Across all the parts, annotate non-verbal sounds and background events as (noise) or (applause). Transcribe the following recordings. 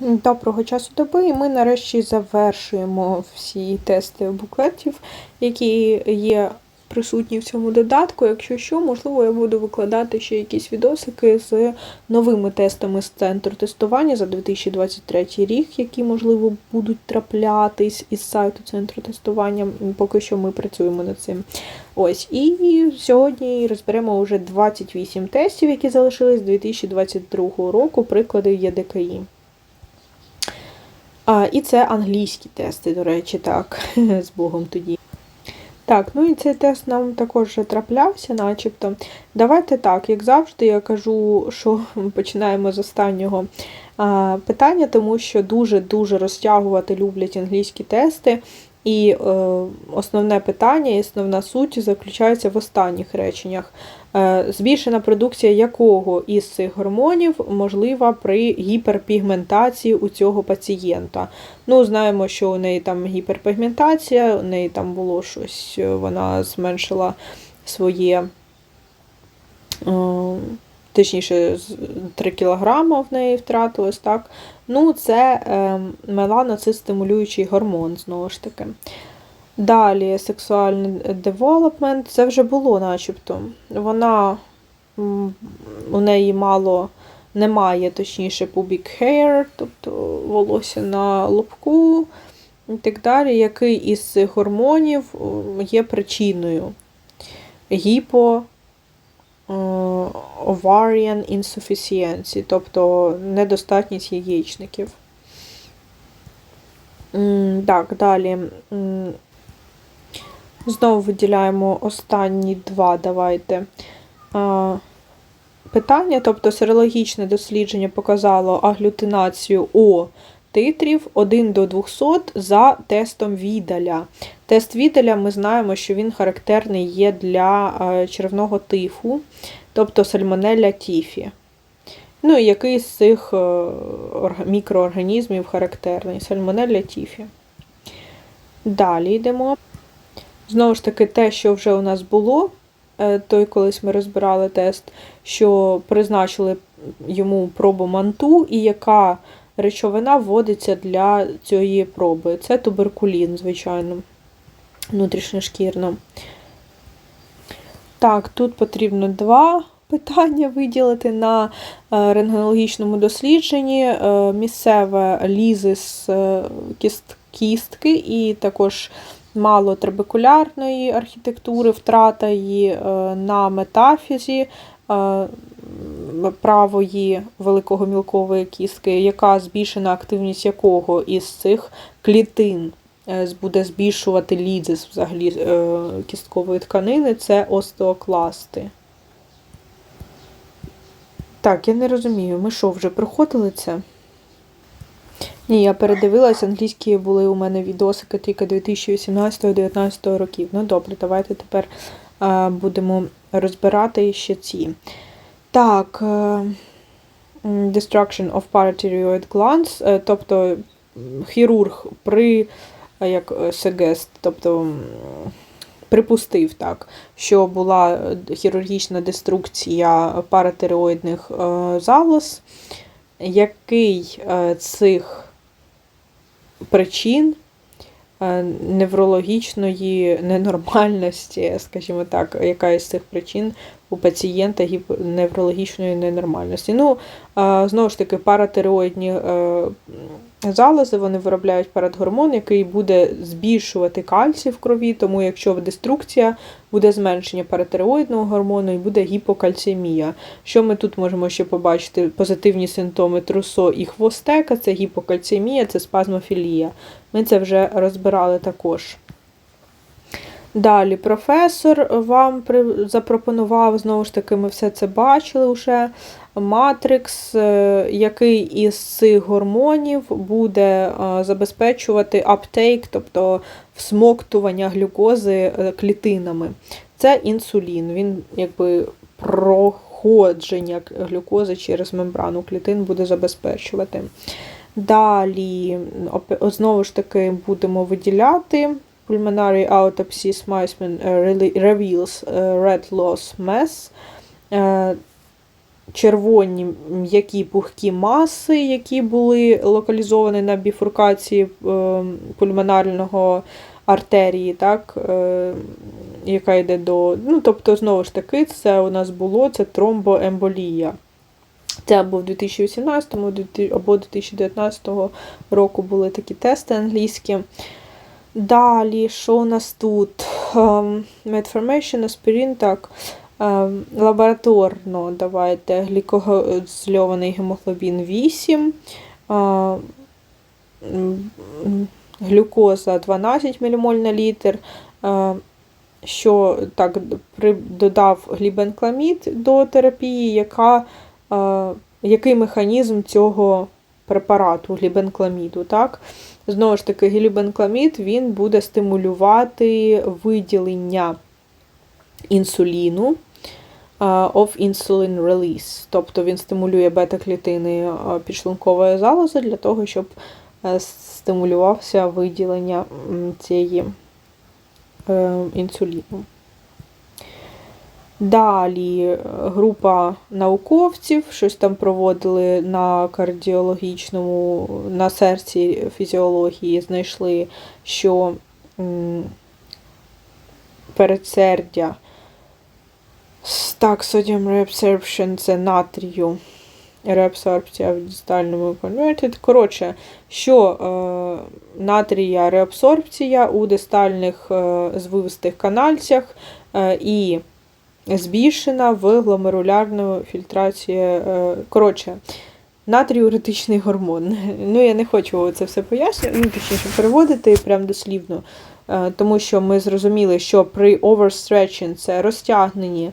Доброго часу доби, і ми нарешті завершуємо всі тести буклетів, які є присутні в цьому додатку. Якщо що, можливо, я буду викладати ще якісь відосики з новими тестами з центру тестування за 2023 рік, які, можливо, будуть траплятись із сайту центру тестування. Поки що ми працюємо над цим. Ось, і сьогодні розберемо вже 28 тестів, які залишились з 2022 року, приклади ЄДКІ. А, І це англійські тести, до речі, так, (laughs) з Богом тоді. Так, ну і цей тест нам також траплявся, начебто. Давайте так, як завжди, я кажу, що починаємо з останнього питання, тому що дуже-дуже розтягувати люблять англійські тести. І е, основне питання і основна суть заключається в останніх реченнях. Е, збільшена продукція якого із цих гормонів можлива при гіперпігментації у цього пацієнта. Ну, Знаємо, що у неї там гіперпігментація, у неї там було щось, вона зменшила своє. Е, точніше, 3 кг в неї втратилось, так? Ну, це е, меланоцистимулюючий гормон, знову ж таки. Далі сексуальний девелопмент, це вже було начебто. Вона у неї мало немає, точніше, pubic hair, тобто волосся на лобку і так далі, який із гормонів є причиною гіпо ovarian insufficiency, тобто недостатність яєчників. Так, далі. Знову виділяємо останні два, давайте. Питання, тобто серологічне дослідження показало аглютинацію О титрів 1 до 200 за тестом Відаля. Тест Відаля ми знаємо, що він характерний є для червного тифу, тобто сальмонелля тіфі. Ну і який з цих е, мікроорганізмів характерний сальмонелля тіфі. Далі йдемо. Знову ж таки, те, що вже у нас було, е, той колись ми розбирали тест, що призначили йому пробу манту, і яка речовина вводиться для цієї проби. Це туберкулін, звичайно, внутрішньошкірно. Так, тут потрібно два (laughs) питання виділити на е, рентгенологічному дослідженні. Е, місцеве лізис кістки і також мало трабекулярної архітектури, втрата її е, на метафізі правої великого кістки, яка збільшена активність якого із цих клітин буде збільшувати лізис взагалі кісткової тканини, це остеокласти. Так, я не розумію, ми що, вже проходили це? Ні, я передивилась, англійські були у мене відосики тільки 2018-2019 років. Ну добре, давайте тепер а, будемо розбирати ще ці. Так, destruction of parathyroid glands, е, тобто хірург при як сегест, тобто припустив так, що була хірургічна деструкція паратиреоїдних е, залоз, який е, цих причин е, неврологічної ненормальності, скажімо так, яка із цих причин у пацієнта неврологічної ненормальності. Ну, Знову ж таки, паратиреоїдні залози вони виробляють парадгормон, який буде збільшувати кальцій в крові, тому якщо деструкція, буде зменшення паратиреоїдного гормону і буде гіпокальцемія. Що ми тут можемо ще побачити? Позитивні симптоми трусо і хвостека це гіпокальцемія, це спазмофілія. Ми це вже розбирали також. Далі професор вам запропонував, знову ж таки, ми все це бачили вже. Матрикс, е, який із цих гормонів буде е, забезпечувати аптейк, тобто всмоктування глюкози е, клітинами. Це інсулін, він якби проходження глюкози через мембрану клітин буде забезпечувати. Далі, знову ж таки, будемо виділяти. Pulmonary autopsy Smithman reveals red loss mass. червоні м'які пухкі маси, які були локалізовані на біфуркації е, пульмонарного артерії, так, е, яка йде до. Ну, тобто, знову ж таки, це у нас було це тромбоемболія. Це або в 2018 або 2019 року були такі тести англійські. Далі, що у нас тут? Metformation, аспірин, так. Ем, лабораторно давайте глікозльований гемоглобін 8, глюкоза 12 ммоль на літр, що так додав глібенкламід до терапії, яка, який механізм цього препарату глібенкламіду. так? Знову ж таки, глібенкламід він буде стимулювати виділення інсуліну of insulin release. Тобто він стимулює бета-клітини підшлункової залози для того, щоб е, стимулювався виділення цієї е, інсуліну. Далі е, група науковців щось там проводили на кардіологічному, на серці фізіології, знайшли, що передсердя так, sodium reabsorption це натрію. Реабсорбція в дистальному converted. Коротше, що е, натрія реабсорбція у дистальних е, звивистих канальцях е, і збільшена в гломерулярну фільтрацію. Е, коротше, натріуретичний гормон. (laughs) Ну, я не хочу це все пояснювати, ну, точніше переводити прям дослівно, е, тому що ми зрозуміли, що при overstretching це розтягнені.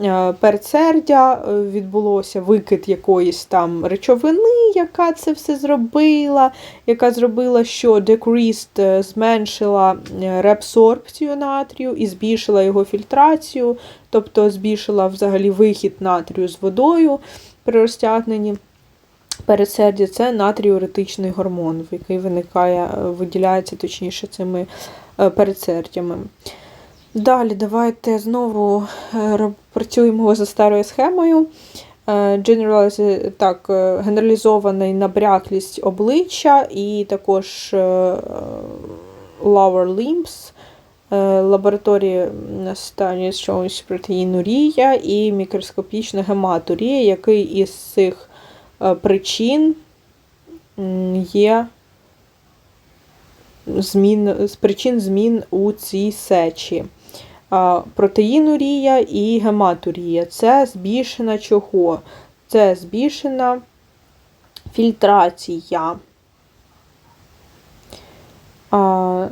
Е, передсердя е, відбулося викид якоїсь там речовини, яка це все зробила, яка зробила, що е, зменшила реабсорбцію натрію і збільшила його фільтрацію, тобто збільшила взагалі вихід натрію з водою при розтягненні. Передсердя це натріуретичний гормон, який виникає, виділяється точніше цими передсердями. Далі, давайте знову е, працюємо за старою схемою. Е, так, е, Генералізована набряклість обличчя і також lower limbs. Лабораторії на стані чогось протеїнурія і мікроскопічна гематурія, який із цих причин є змін, з причин змін у цій сечі протеїнурія і гематурія. Це збільшена чого? Це збільшена фільтрація. А,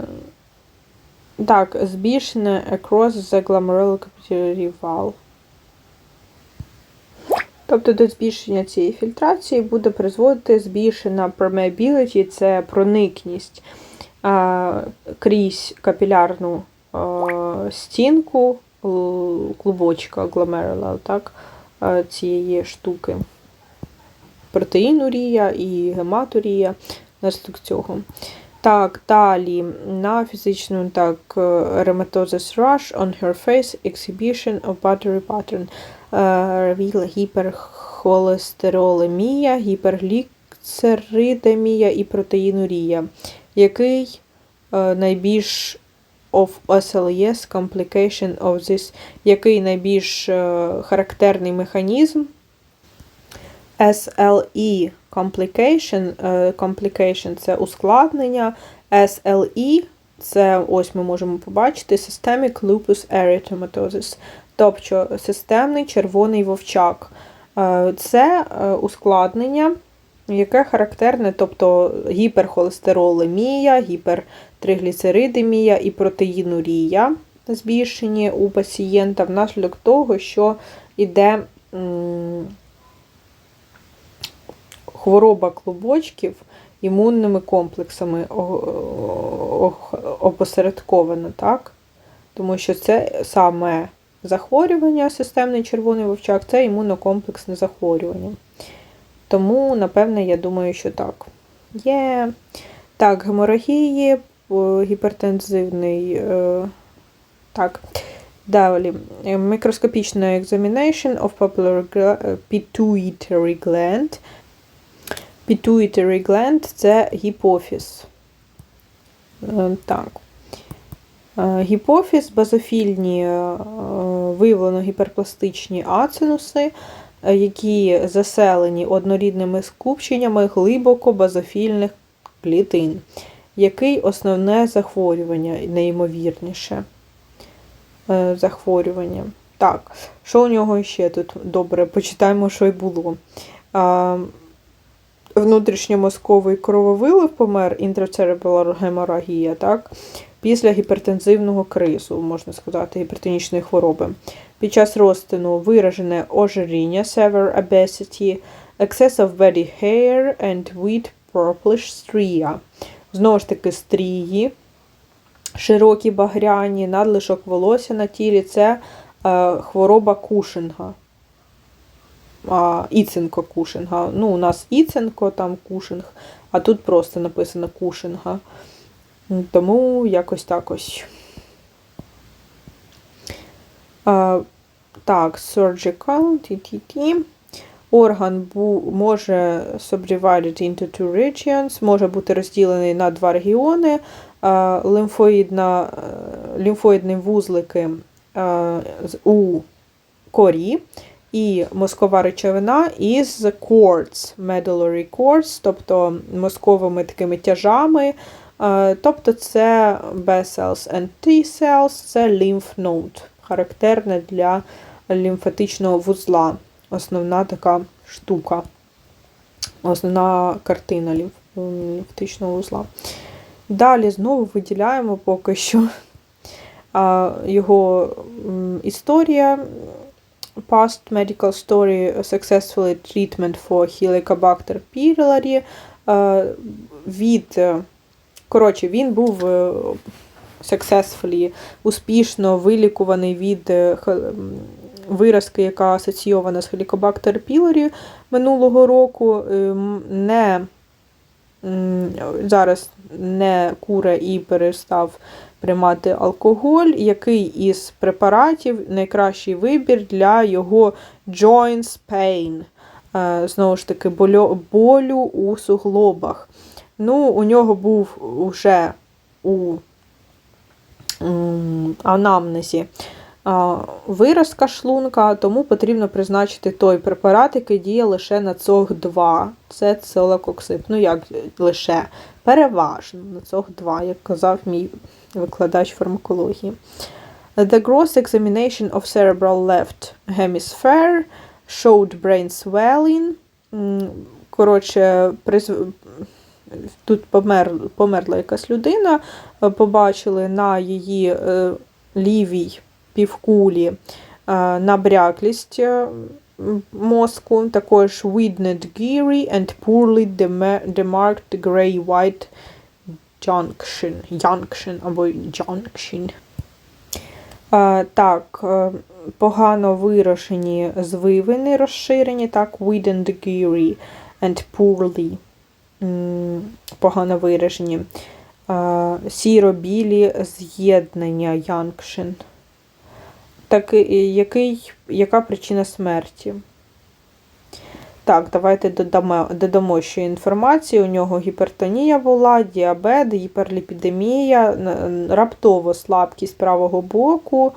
Так, збільшена across the glomerular valve. Тобто до збільшення цієї фільтрації буде призводити збільшена permeability, це проникність а, крізь капілярну стінку клубочка гломерила, так, цієї штуки. Протеїнурія і гематурія наслідок цього. Так, далі на фізичну так, rheumatoses rush on her face, exhibition of battery pattern, reveal гіперхолестеролемія, гіпергліцеридемія і протеїнурія, який найбільш of SLES complication of this, який найбільш е, характерний механізм. SLE complication, е, complication це ускладнення. SLE це ось ми можемо побачити Systemic Lupus Erythematosus, тобто системний червоний вовчак. Е, це ускладнення, яке характерне, тобто гіперхолестеролемія, гіпер тригліцеридемія і протеїнурія збільшені у пацієнта внаслідок того, що йде хвороба клубочків імунними комплексами опосередкована, так? Тому що це саме захворювання, системний червоний вовчак, це імунокомплексне захворювання. Тому, напевне, я думаю, що так. Є так, геморагії, гіпертензивний. Е, так. Далі, е, мікроскопічна examination of popular gla- pituitary gland. Pituitary gland – це гіпофіз. Е, Так. Е, Гіпофіз, базофільні е, виявлено гіперпластичні ацинуси, е, які заселені однорідними скупченнями глибоко базофільних клітин. Який основне захворювання найімовірніше? Е, Захворювання. Так, що у нього ще тут добре? Почитаємо, що й було. Внутрішньомозковий крововилив помер, інтрацеребрал геморагія, так? Після гіпертензивного кризу, можна сказати, гіпертонічної хвороби. Під час розтину виражене ожиріння, severe obesity, excess of body hair and with purplish stria. Знову ж таки, стрії, широкі багряні, надлишок волосся на тілі це е, хвороба Кушинга. А, Іценко Кушинга. Ну, у нас Іценко, там Кушинг, а тут просто написано Кушинга. Тому якось так ось. А, так, surgical, TTT. Орган може subdivided into two regions, може бути розділений на два регіони. А, лимфоїдна, е, лімфоїдні вузлики у корі і мозкова речовина із cords, medullary cords, тобто мозковими такими тяжами. Е, Тобто це B cells and T cells, це lymph node, характерне для лімфатичного вузла. Основна така штука, основна картина лімфатичного вузла. Далі знову виділяємо поки що його історія. Past medical story successfully treatment for Helicobacter pylori. Від Коротше, він був е, successfully, успішно вилікуваний від е, виразки, яка асоційована з Helicobacter pylori минулого року. Е, Не, зараз не куре і перестав приймати алкоголь, який із препаратів найкращий вибір для його joints pain. Е, Знову ж таки, болю, у суглобах. Ну, у нього був уже у анамнезі виразка шлунка, тому потрібно призначити той препарат, який діє лише на ЦОГ-2. Це целококсип. Ну, як лише переважно на ЦОГ-2, як казав мій викладач фармакології. The gross examination of cerebral left hemisphere showed brain swelling. Коротше, приз- тут помер, померла якась людина, побачили на її е, лівій півкулі е, набряклість е, мозку, також widned geary and poorly demarked gray-white junction, junction або junction. Е, Так, погано вирошені звивини розширені, так, widned geary and poorly погано виражені. Сіро-білі з'єднання Янкшин. Так, який, яка причина смерті? Так, давайте додамо, додамо ще інформації. У нього гіпертонія була, діабет, гіперліпідемія, раптово слабкість правого боку,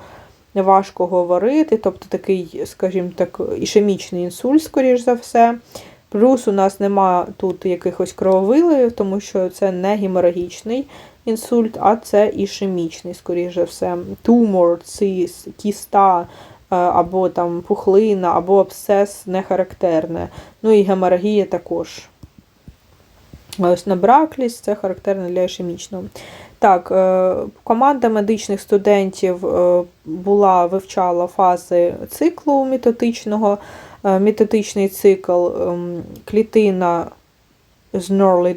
важко говорити, тобто такий, скажімо так, ішемічний інсульт, скоріш за все. Плюс у нас нема тут якихось крововиливів, тому що це не геморагічний інсульт, а це ішемічний, скоріш все. Тумор, цис, кіста е, або там пухлина, або абсцес не характерне. Ну і геморагія також. Ось набраклість це характерно для ішемічного. Так, е, команда медичних студентів е, була вивчала фази циклу мітотичного. Мітотичний цикл ем, клітина з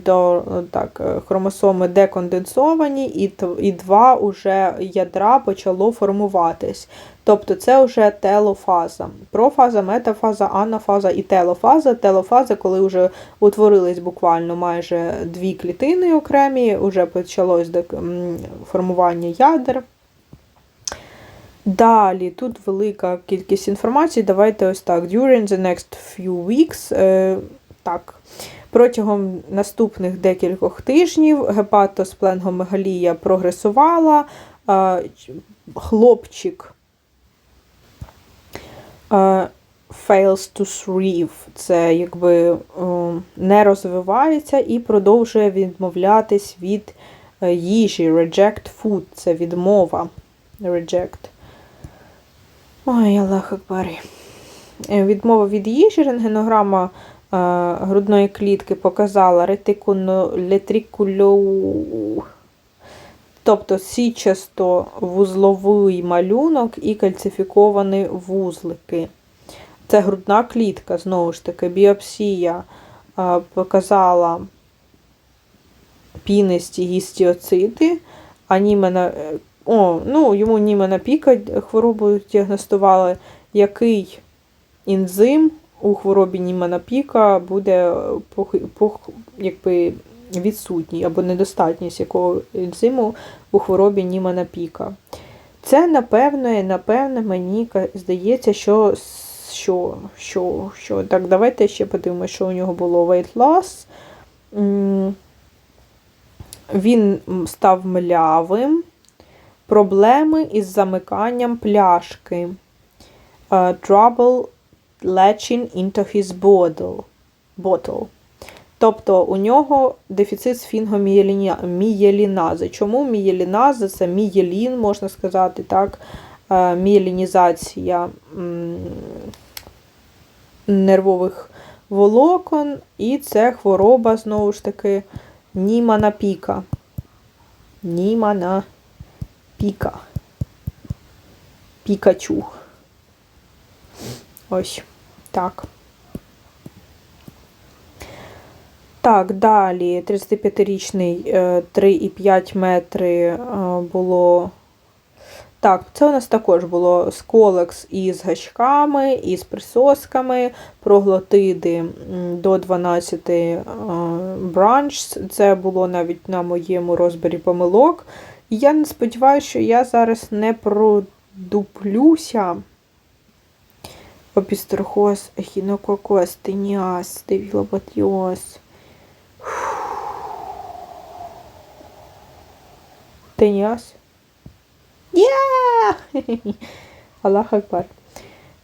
до так, е, хромосоми деконденсовані, і, і два уже ядра почало формуватись. Тобто це вже телофаза. Профаза, метафаза, анафаза і телофаза. Телофаза, коли вже утворились буквально майже дві клітини окремі, вже почалось формування ядер. Далі, тут велика кількість інформації. Давайте ось так. During the next few weeks. Е, так. Протягом наступних декількох тижнів гепатоспленгомегалія прогресувала. Хлопчик fails to thrive. Це якби не розвивається і продовжує відмовлятись від е, їжі. Reject food це відмова. Reject. Ой, Аллах Акбар. Е, Відмова від їжі, рентгенограма грудної клітки показала ретикуло тобто січасто вузловий малюнок і кальцифіковані вузлики. Це грудна клітка, знову ж таки, біопсія е, показала пінисті гістіоцити, анімена, е, о, ну, йому німена піка хворобу діагностували, який ензим у хворобі німена піка буде пох, якби, відсутній або недостатність якого ензиму у хворобі німена піка. Це, напевно, напевно, мені здається, що що, що, що. Так, давайте ще подивимося, що у нього було weight loss. Він став млявим, проблеми із замиканням пляшки. Uh, trouble latching into his bottle. Тобто у нього дефіцит сфінгомієлінази. Чому мієлінази? Це мієлін, можна сказати, так, мієлінізація нервових волокон, і це хвороба, знову ж таки, німана піка. Німана піка. Пікачу. Ось так. Так, далі 35-річний 3,5 е, метри е, було. Так, це у нас також було сколекс із гачками, із присосками, проглотиди до 12 е, бранч. Це було навіть на моєму розборі помилок. І я не сподіваюся, що я зараз не продуплюся. Опістрохоз, ехінококос, теніас, девілоботіоз. Теніас. Yeah! Аллах Акбар.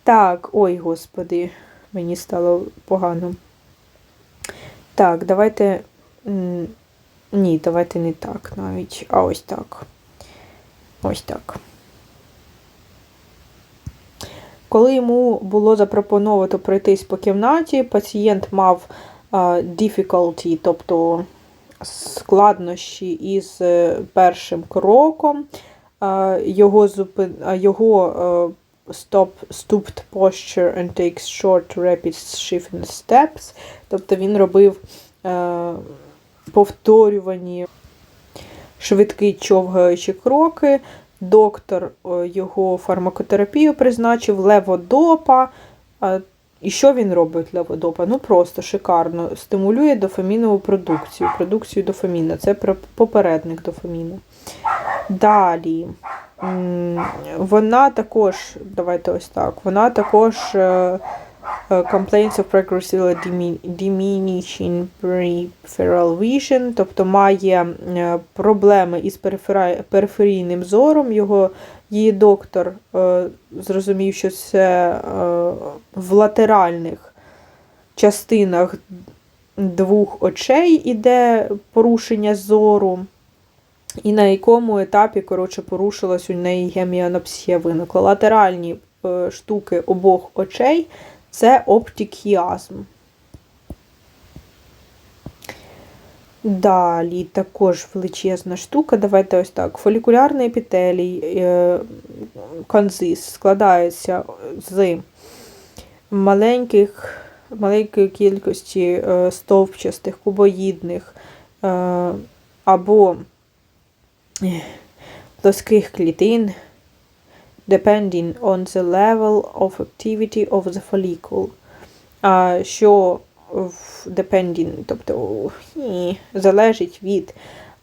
Так, ой, господи, мені стало погано. Так, давайте. Ні, давайте не так навіть, а ось так. Ось так. Коли йому було запропоновано пройтись по кімнаті, пацієнт мав difficulty, тобто складнощі із е, першим кроком, його зупин... його е, stop, stooped posture and takes short rapid shifting steps, тобто він робив е, повторювані швидкі човгаючі кроки. Доктор його фармакотерапію призначив леводопа. І що він робить леводопа? Ну просто шикарно. Стимулює дофамінову продукцію. Продукцію дофаміна. Це попередник дофаміну. Далі. Вона також, давайте ось так, вона також е, Е, complaints of progressive diminishing peripheral vision, тобто має е, проблеми із периферійним зором. Його її доктор е, зрозумів, що це в латеральних частинах двох очей іде порушення зору. І на якому етапі, коротше, порушилась у неї геміанопсія виникла. Латеральні штуки обох очей це оптикіазм. Далі також величезна штука. Давайте ось так. Фолікулярний епітелій е, конзис складається з маленьких, маленької кількості е, стовпчастих, кубоїдних е, або плоских клітин depending on the level of activity of the follicle. Що depending, тобто залежить від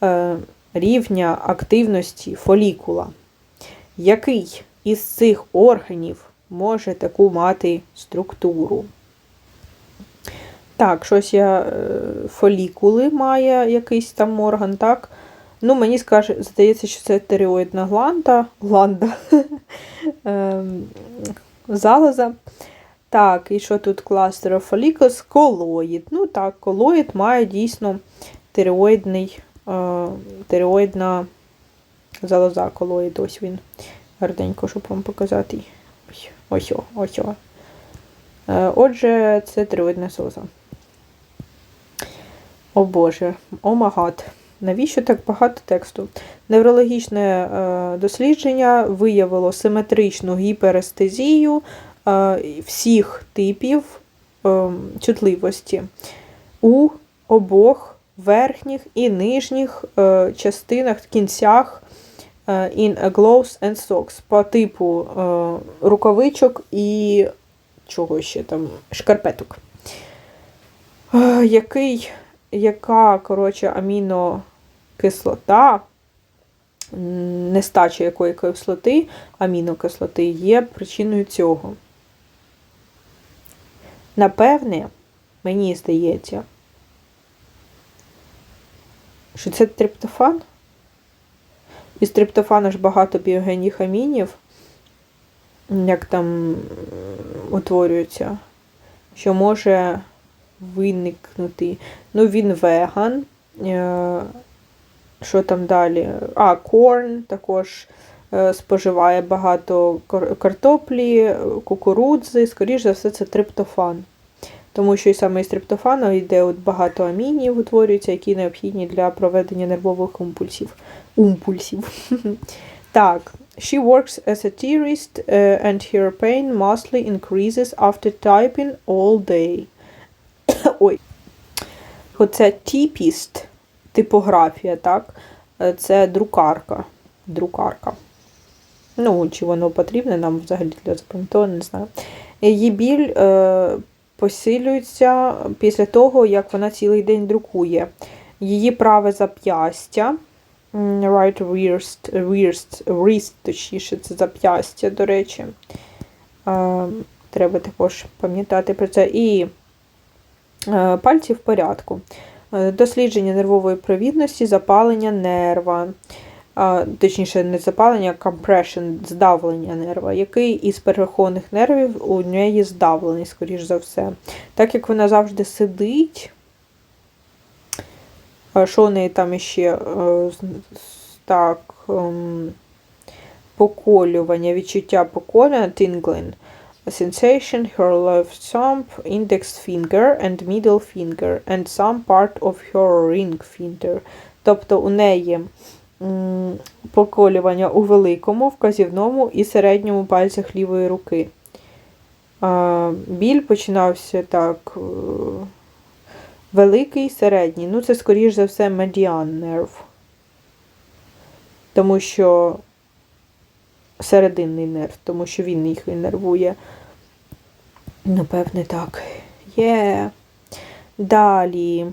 е, рівня активності фолікула, який із цих органів може таку мати структуру? Так, щось я е, фолікули має якийсь там орган, так? Ну, мені скаже, здається, що це тиреоїдна гланда, гланда (laughs) ем, залоза. Так, і що тут кластер фолікус? Колоїд. Ну так, колоїд має дійсно тиреоїдний, е, тиреоїдна залоза, колоїд. Ось він. Гарненько, щоб вам показати. Ось, ось, ось. Е, отже, це тиреоїдна залоза. О Боже, о магад. Навіщо так багато тексту? Неврологічне е, дослідження виявило симетричну гіперестезію е, всіх типів е, чутливості у обох верхніх і нижніх частинах, кінцях in gloves and socks по типу рукавичок і чого ще там, шкарпеток. Який яка, коротше, амінокислота, нестача якої кислоти, амінокислоти є причиною цього. Напевне, мені здається, що це триптофан. Із триптофана ж багато біогенних амінів, як там утворюється, що може виникнути. Ну, він веган. Е, що там далі? А, корн також е, споживає багато картоплі, кукурудзи, скоріш за все, це триптофан. Тому що і саме із триптофану йде от багато амінів, утворюються, які необхідні для проведення нервових імпульсів. Умпульсів. (laughs) Так, she works as a theorist uh, and her pain mostly increases after typing all day. (coughs) Ой. Оце тіпіст, типографія, так? Е, це друкарка. Друкарка. Ну, чи воно потрібне нам взагалі для запам'ятовування, не знаю. Її біль е, посилюється після того, як вона цілий день друкує. Її праве зап'ястя. Right wrist, wrist, wrist, точніше, це зап'ястя, до речі. Е, треба також пам'ятати про це. І Е, пальці в порядку. Е, дослідження нервової провідності, запалення нерва, точніше, не запалення, а compression, здавлення нерва, який із переховних нервів у неї здавлений, скоріш за все. Так як вона завжди сидить, що у неї там іще? Е, так, ем, поколювання, відчуття поколювання, tingling, sensation, her left thumb, index finger and middle finger, and some part of her ring finger. Тобто у неї поколювання у великому, вказівному і середньому пальцях лівої руки. Біль починався так. Е, великий середній. Ну, це, скоріш за все, медіан нерв. Тому що серединний нерв, тому що він їх інервує. Напевне, так. Є. Далі.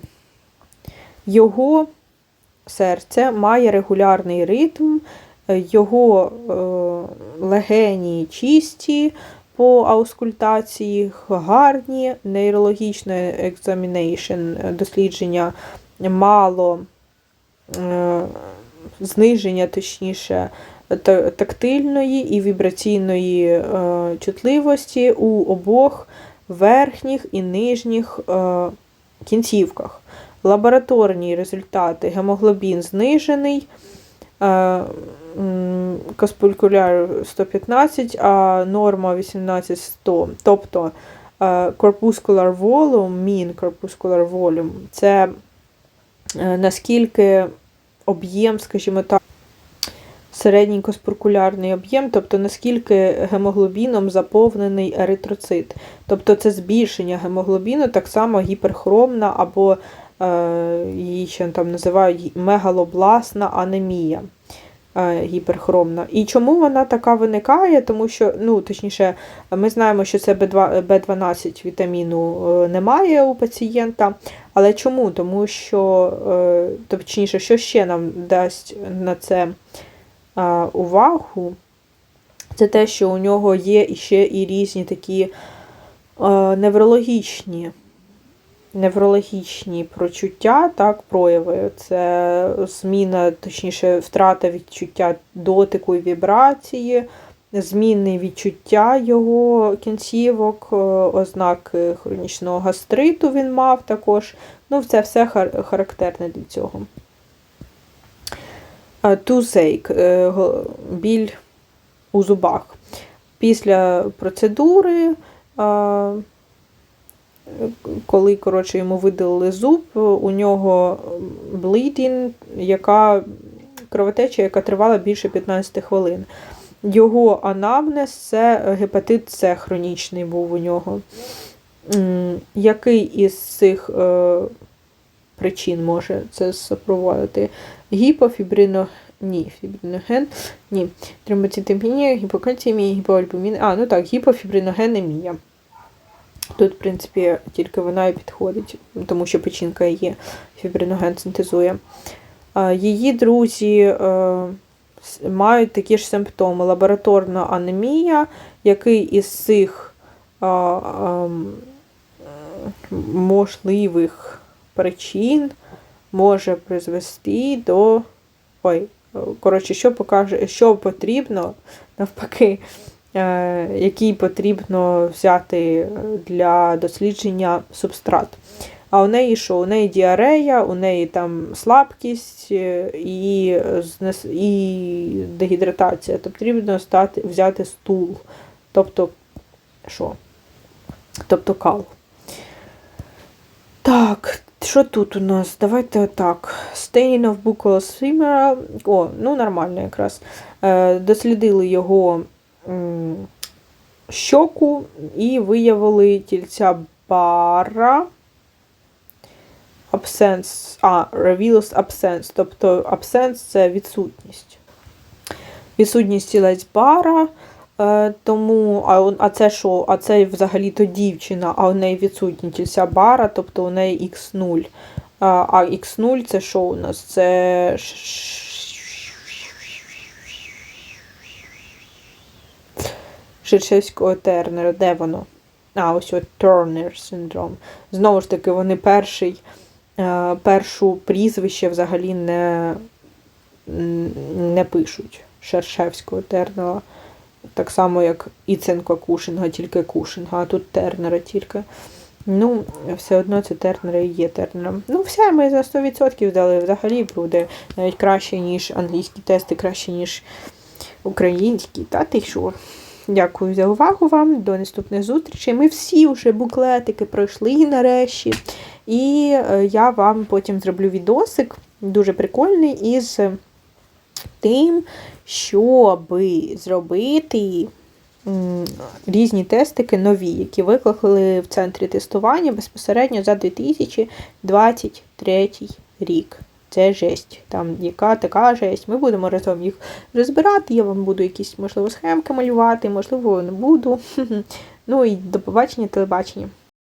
Його серце має регулярний ритм, його е, легені чисті по аускультації, гарні, нейрологічне екзамінейшн, дослідження мало, е, зниження, точніше, тактильної і вібраційної е, чутливості у обох верхніх і нижніх е, кінцівках. Лабораторні результати гемоглобін знижений, е, каспулькуляр 115, а норма 18-100. Тобто corpuscular volume, mean corpuscular volume це наскільки об'єм, скажімо так, середній коспуркулярний об'єм, тобто наскільки гемоглобіном заповнений еритроцит. Тобто це збільшення гемоглобіну, так само гіперхромна або е, її ще там називають мегалобласна анемія. Е, гіперхромна. І чому вона така виникає? Тому що, ну, точніше, ми знаємо, що це B12 вітаміну е, немає у пацієнта. Але чому? Тому що, е, точніше, що ще нам дасть на це увагу, це те, що у нього є іще і різні такі е, неврологічні, неврологічні прочуття, так, прояви. Це зміна, точніше, втрата відчуття дотику і вібрації, зміни відчуття його кінцівок, е, ознаки хронічного гастриту він мав також. Ну, це все характерне для цього. Toothache, е, біль у зубах. Після процедури, коли коротше, йому видалили зуб, у нього bleeding, яка кровотеча, яка тривала більше 15 хвилин. Його анамнез це гепатит С хронічний був у нього. Який із цих е, причин може це супроводити? Гіпофібрино... Ні, фібриноген. Ні. Тромбоцитопенія, гіпокальцемія, гіпоальбумін. А, ну так, гіпофібриногенемія. Тут, в принципі, тільки вона і підходить, тому що печінка є, фібриноген синтезує. Її друзі е, мають такі ж симптоми: лабораторна анемія, який із цих е, можливих причин може призвести до. Ой, коротше, що покаже, що потрібно, навпаки, е, який потрібно взяти для дослідження субстрат. А у неї що? У неї діарея, у неї там слабкість е, і, і дегідратація. Тобто потрібно стати, взяти стул. Тобто, що? Тобто кал. Так, що тут у нас? Давайте отак. Staining of buccal Femora. О, ну нормально якраз. Е, дослідили його щоку і виявили тільця бара. Absence, а, reveals absence. Тобто absence це відсутність. Відсутність тілець бара. Е, тому, а, а це що? А це взагалі-то дівчина, а у неї відсутні тільця бара, тобто у неї Х0. А, а Х0 це що у нас? Це. Шершевського Тернера. Де воно? А, ось от Turner синдром. Знову ж таки, вони перший, е, першу прізвище взагалі не, не пишуть. Шершевського Тернера. Так само, як Іценко Кушинга, тільки Кушинга, а тут Тернера тільки. Ну, все одно це Тернера і є Тернером. Ну, все, ми за 100% здали взагалі буде навіть краще, ніж англійські тести, краще, ніж українські. Та ти що? Дякую за увагу вам. До наступних зустрічей. Ми всі вже буклетики пройшли нарешті. І е, я вам потім зроблю відосик, дуже прикольний, із тим, щоби зробити різні тестики нові, які викликали в центрі тестування безпосередньо за 2023 рік. Це жесть. Там яка така жесть. Ми будемо разом їх розбирати. Я вам буду якісь, можливо, схемки малювати, можливо, не буду. (laughs) Ну і до побачення, телебачення.